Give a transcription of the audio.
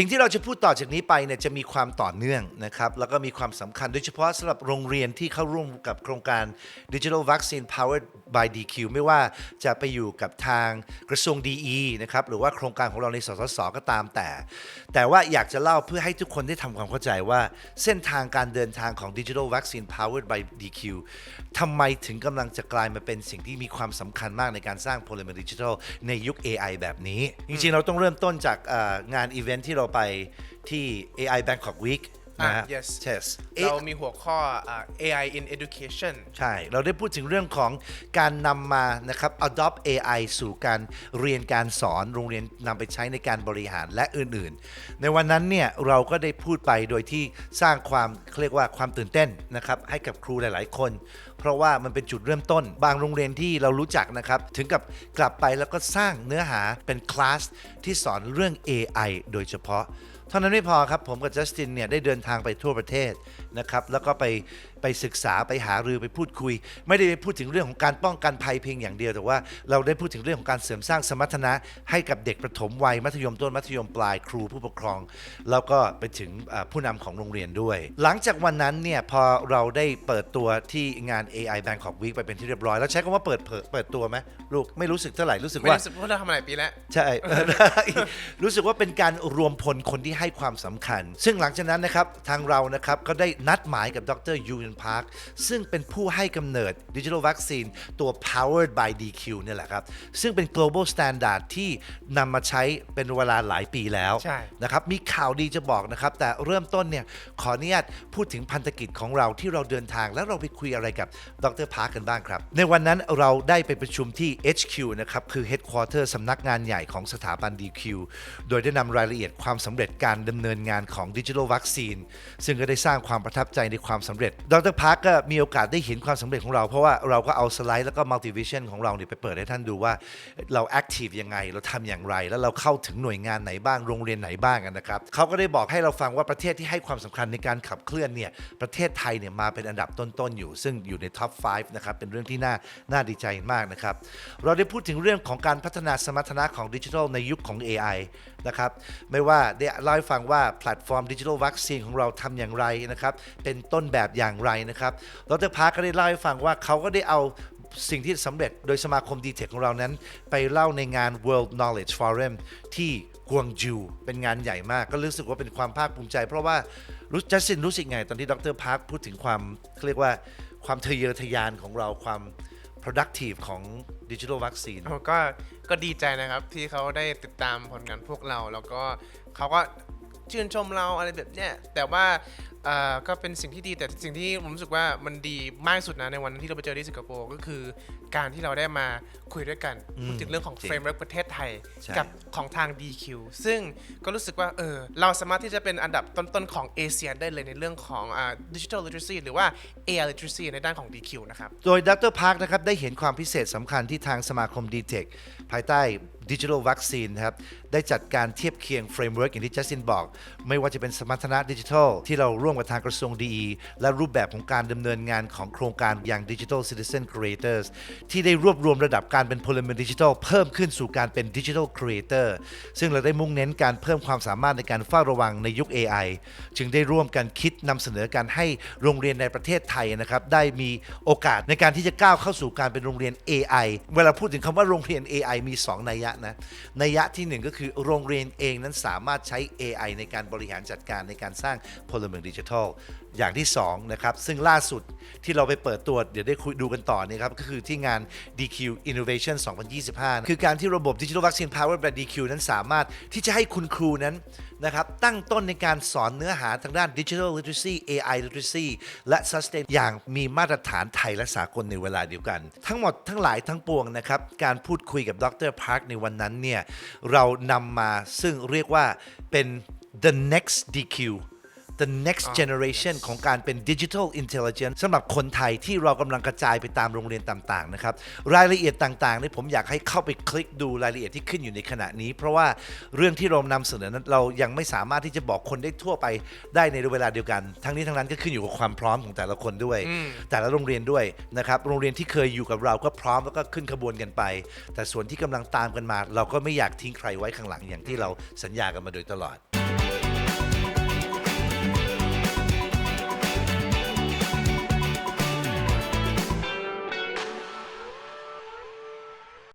สิ่งที่เราจะพูดต่อจากนี้ไปเนี่ยจะมีความต่อเนื่องนะครับแล้วก็มีความสำคัญโดยเฉพาะสำหรับโรงเรียนที่เข้าร่วมกับโครงการ Digital Vaccine Powered by DQ ไม่ว่าจะไปอยู่กับทางกระทรวง DE นะครับหรือว่าโครงการของเราในสสสก็ตามแต่ แต่ว่าอยากจะเล่าเพื่อให้ทุกคนได้ทำความเข้าใจว่าเส้นทางการเดินทางของ Digital Vaccine Powered by DQ ทำไมถึงกำลังจะกลายมาเป็นสิ่งที่มีความสำคัญมากในการสร้างพลเมืองดิจิทัลในยุค AI แบบนี้ จริงๆเราต้องเริ่มต้นจากงานอีเวนท์ที่เราไปที่ AI Bangkok Week นะฮะอะ yes yes เรามีหัวข้ออ่า AI in education ใช่ เราได้พูดถึงเรื่องของการนำมานะครับ adopt AI สู่การเรียนการสอน โรงเรียนนำไปใช้ในการบริหารและอื่นๆ ในวันนั้นเนี่ยเราก็ได้พูดไปโดยที่สร้างความเขาเรียกว่าความตื่นเต้นนะครับให้กับครูหลายๆ คน เพราะว่ามันเป็นจุดเริ่มต้น บางโรงเรียนที่เรารู้จักนะครับถึงกับกลับไปแล้วก็สร้างเนื้อหาเป็นคลาสที่สอนเรื่อง AI โดยเฉพาะ เท่านั้นไม่พอครับผมกับจัสตินเนี่ยได้เดินทางไปทั่วประเทศนะครับแล้วก็ไปไปศึกษาไปหารือไปพูดคุย ไม่ได้ไปพูดถึงเรื่องของการป้องกันภัยเพียงอย่างเดียว แต่ว่าเราได้พูดถึงเรื่องของการเสริมสร้างสมรรถนะให้กับเด็กประถมวัยมัธยมต้นมัธยมปลายครูผู้ปกครอง แล้วก็ไปถึงอ่าผู้นำของโรงเรียนด้วย หลังจากวันนั้นเนี่ยพอเราได้เปิดตัวที่งาน AI Bangkok Week ไปเป็นที่เรียบร้อย แล้วใช้คำว่าเปิดเผยเปิดตัวไหมลูกไม่รู้สึกเท่าไหร่รู้สึกไม่ว่ารู้สึกว่าเราทำมาหลายปีแล้วใช่ รู้สึกว่าเป็นการรวมพลคนที่ให้ความสำคัญ ซึ่งหลังจากนั้นนะครับทางเรานะครับก็ได้นัดหมายกับดรยูนพาร์คซึ่งเป็นผู้ให้กำเนิดดิจิทัลวัคซีนตัว powered by DQ เนี่ยแหละครับ ซึ่งเป็น global standard ที่นำมาใช้เป็นเวลาหลายปีแล้วใช่ นะครับ มีข่าวดีจะบอกนะครับ แต่เริ่มต้นเนี่ย ขออนุญาตพูดถึงพันธกิจของเราที่เราเดินทาง แล้วเราไปคุยอะไรกับดรพาร์คกันบ้างครับ ในวันนั้นเราได้ไปประชุมที่ HQ นะครับ คือ Headquarter สำนักงานใหญ่ของสถาบัน DQ โดยได้นำรายละเอียดความสำเร็จการดำเนินงานของดิจิทัลวัคซีนซึ่งก็ได้สร้างความประทับใจในความสำเร็จดรพาร์คก็มีโอกาสได้เห็นความสำเร็จของเรา เพราะว่าเราก็เอาสไลด์แล้วก็มัลติวิชั่นของเราเนี่ยไปเปิดให้ท่านดูว่าเราแอคทีฟยังไง เราทำอย่างไร แล้วเราเข้าถึงหน่วยงานไหนบ้างโรงเรียนไหนบ้างอะนะครับเขาก็ได้บอกให้เราฟังว่าประเทศที่ให้ความสำคัญในการขับเคลื่อนเนี่ยประเทศไทยเนี่ยมาเป็นอันดับต้นๆอยู่ ซึ่งอยู่ในท็อป 5 นะครับ เป็นเรื่องที่น่าน่าดีใจมากนะครับเราได้พูดถึงเรื่องของการพัฒนาสมรรถนะของดิจิทัลในยุคของ AI นะครับไม่ว่าได้เล่าให้ฟังว่าแพลตฟอร์มดิจิทัลวัคซีนของเราทำอย่างไรนะครับเป็นต้นแบบอย่างไรนะครับดรพาร์คก็ได้เล่าให้ฟังว่าเขาก็ได้เอาสิ่งที่สำเร็จโดยสมาคมดีเทคของเรานั้น ไปเล่าในงาน World Knowledge Forum ที่กวางจูเป็นงานใหญ่มาก ก็รู้สึกว่าเป็นความภาคภูมิใจ เพราะว่ารู้จัสซินรู้สึกไง ตอนที่ดรพาร์คพูดถึงความเขาเรียกว่าความทะเยอทะยานของเราความ productive ของดิจิทัลวัคซีนก็ก็ดีใจนะครับที่เขาได้ติดตามผลงานพวกเรา แล้วก็เขาก็ชื่นชมเราอะไรแบบเนี้ยแต่ว่า อ่อก็เป็นสิ่งที่ดีแต่สิ่งที่ผมรู้สึกว่ามันดีมากที่สุดนะในวันที่เราไปเจอที่สิงคโปร์ก็คือการที่เราได้มาคุยด้วยกันพูดถึงเรื่องของจริงเฟรมเวิร์กประเทศไทย ใช่ กับของทาง DQ ซึ่งก็รู้สึกว่าเออเราสามารถที่จะเป็นอันดับต้นๆของเอเชียได้เลยในเรื่องของอ่าดิจิทัลลิ t เ r ซีหรือว่า AI literacy ในด้านของ DQ นะครับ โดยดรพาร์คนะครับได้เห็นความพิเศษสำคัญที่ทางสมาคม d t e c ภายใต้ดิจิทัลวัคซีนครับได้จัดการเทียบเคียงเฟรมเวิร์กอย่างที่จัสตินบอก ไม่ว่าจะเป็นสมรรถนะดิจิทัลที่เราร่วมกับทางกระทรวงดีและรูปแบบของการดำเนินงานของโครงการอย่าง Digital Citizen Creators ที่ได้รวบรวมระดับการเป็นพลเมืองดิจิทัลเพิ่มขึ้นสู่การเป็นดิจิทัลครีเอเตอร์ซึ่งเราได้มุ่งเน้นการเพิ่มความสามารถในการเฝ้าระวังในยุค AI จึงได้ร่วมกันคิดนำเสนอการให้โรงเรียนในประเทศไทยนะครับได้มีโอกาสในการที่จะก้าวเข้าสู่การเป็นโรงเรียน AI เวลาพูดถึงคำว่าโรงเรียน AI มี 2 นัยยะนะนัยยะทีหนึ่1 ก็คือโรงเรียนเองนั้นสามารถใช้ AI ในการบริหารจัดการในการสร้างพลเมืองดิจิทัลอย่างที่2นะครับซึ่งล่าสุดที่เราไปเปิดตัวเดี๋ยวได้คุยดูกันต่อนะครับก็คือที่งาน DQ Innovation 2025 คือการที่ระบบ Digital Vaccine Power by DQ นั้นสามารถที่จะให้คุณครูนั้นนะครับตั้งต้นในการสอนเนื้อหาทางด้าน Digital Literacy AI Literacy และ Sustain อย่างมีมาตรฐานไทยและสากลในเวลาเดียวกัน ทั้งหมดทั้งหลายทั้งปวงนะครับการพูดคุยกับดรพาร์คในวันนั้นเนี่ยเรานำมาซึ่งเรียกว่าเป็น the next DQ the next generation ของการเป็น digital intelligence สำหรับคนไทยที่เรากำลังกระจายไปตามโรงเรียนต่างๆนะครับ รายละเอียดต่างๆเนี่ยผมอยากให้เข้าไปคลิกดูรายละเอียดที่ขึ้นอยู่ในขณะนี้ เพราะว่าเรื่องที่เรานำเสนอนั้นเรายังไม่สามารถที่จะบอกคนได้ทั่วไปได้ในเวลาเดียวกัน ทั้งนี้ทั้งนั้นก็ขึ้นอยู่กับความพร้อมของแต่ละคนด้วย แต่ละโรงเรียนด้วยนะครับโรงเรียนที่เคยอยู่กับเราก็พร้อมแล้วก็ขึ้นขบวนกันไป แต่ส่วนที่กำลังตามกันมา เราก็ไม่อยากทิ้งใครไว้ข้างหลังอย่างที่เราสัญญากันมาโดยตลอด